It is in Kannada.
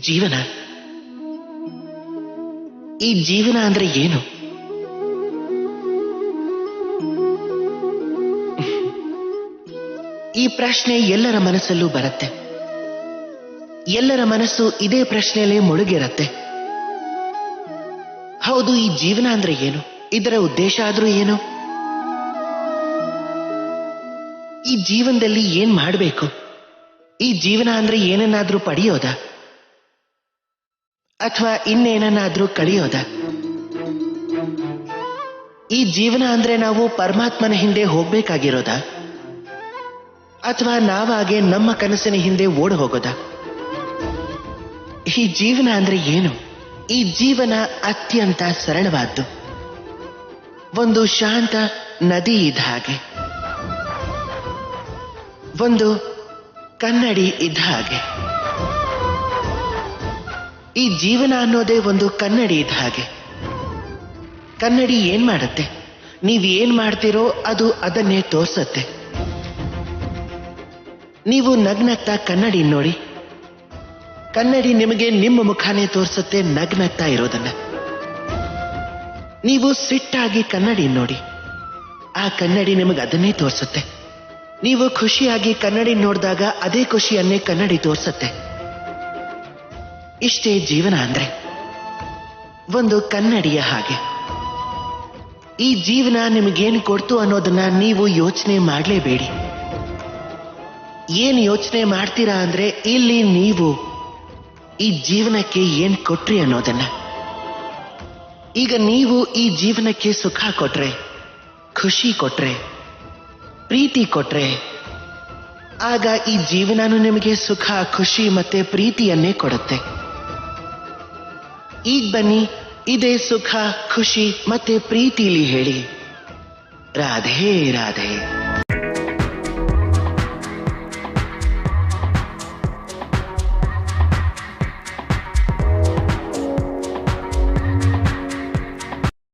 ಜೀವನ? ಈ ಜೀವನ ಅಂದ್ರೆ ಏನು? ಈ ಪ್ರಶ್ನೆ ಎಲ್ಲರ ಮನಸ್ಸಲ್ಲೂ ಬರುತ್ತೆ. ಎಲ್ಲರ ಮನಸ್ಸು ಇದೇ ಪ್ರಶ್ನೆಯಲ್ಲೇ ಮುಳುಗಿರತ್ತೆ. ಹೌದು, ಈ ಜೀವನ ಅಂದ್ರೆ ಏನು? ಇದರ ಉದ್ದೇಶ ಆದ್ರೂ ಏನು? ಈ ಜೀವನದಲ್ಲಿ ಏನ್ ಮಾಡಬೇಕು? ಈ ಜೀವನ ಅಂದ್ರೆ ಏನನ್ನಾದ್ರೂ ಪಡೆಯೋದ? ಅಥವಾ ಇನ್ನೇನನ್ನಾದ್ರೂ ಕಳಿಯೋದ? ಈ ಜೀವನ ಅಂದ್ರೆ ನಾವು ಪರಮಾತ್ಮನ ಹಿಂದೆ ಹೋಗ್ಬೇಕಾಗಿರೋದ? ಅಥವಾ ನಾವಾಗೆ ನಮ್ಮ ಕನಸಿನ ಹಿಂದೆ ಓಡ್ ಹೋಗೋದ ಈ ಜೀವನ ಅಂದ್ರೆ ಏನು? ಈ ಜೀವನ ಅತ್ಯಂತ ಸರಳವಾದ್ದು. ಒಂದು ಶಾಂತ ನದಿ ಇದ್ದ ಹಾಗೆ. ಒಂದು ಕನ್ನಡಿ ಇದ್ದ ಹಾಗೆ. ಈ ಜೀವನ ಅನ್ನೋದೇ ಒಂದು ಕನ್ನಡಿ ಇದ್ದ ಹಾಗೆ. ಕನ್ನಡಿ ಏನ್ ಮಾಡುತ್ತೆ? ನೀವ್ ಏನ್ ಮಾಡ್ತಿರೋ ಅದು ಅದನ್ನೇ ತೋರ್ಸತ್ತೆ. ನೀವು ನಗ್ನತ್ತ ಕನ್ನಡಿ ನೋಡಿ. ಕನ್ನಡಿ ನಿಮಗೆ ನಿಮ್ಮ ಮುಖಾನೇ ತೋರಿಸುತ್ತೆ ನಗ್ನತ್ತ ಇರೋದನ್ನ. ನೀವು ಸಿಟ್ಟಾಗಿ ಕನ್ನಡಿ ನೋಡಿ. ಆ ಕನ್ನಡಿ ನಿಮಗೆ ಅದನ್ನೇ ತೋರಿಸುತ್ತೆ. ನೀವು ಖುಷಿಯಾಗಿ ಕನ್ನಡಿ ನೋಡಿದಾಗ ಅದೇ ಖುಷಿಯನ್ನೇ ಕನ್ನಡಿ ತೋರಿಸುತ್ತೆ. ಇಷ್ಟೇ ಜೀವನ ಅಂದ್ರೆ. ಒಂದು ಕನ್ನಡಿಯ ಹಾಗೆ. ಈ ಜೀವನ ನಿಮಗೇನು ಕೊಡ್ತು ಅನ್ನೋದನ್ನ ನೀವು ಯೋಚನೆ ಮಾಡಲೇಬೇಡಿ. ಏನು ಯೋಚನೆ ಮಾಡ್ತೀರಾ ಅಂದ್ರೆ ಇಲ್ಲಿ ನೀವು ಈ ಜೀವನಕ್ಕೆ ಏನ್ ಕೊಟ್ರಿ ಅನ್ನೋದನ್ನ. ಈಗ ನೀವು ಈ ಜೀವನಕ್ಕೆ ಸುಖ ಕೊಟ್ರೆ, ಖುಷಿ ಕೊಟ್ರೆ ಪ್ರೀತಿ ಕೊಟ್ರೆ, ಆಗ ಈ ಜೀವನನು ನಿಮಗೆ ಸುಖ, ಖುಷಿ ಮತ್ತೆ ಪ್ರೀತಿಯನ್ನೇ ಕೊಡುತ್ತೆ. ಈಗ ಬನ್ನಿ, ಇದೇ ಸುಖ, ಖುಷಿ ಮತ್ತೆ ಪ್ರೀತಿಲಿ ಹೇಳಿ. ರಾಧೆ ರಾಧೆ.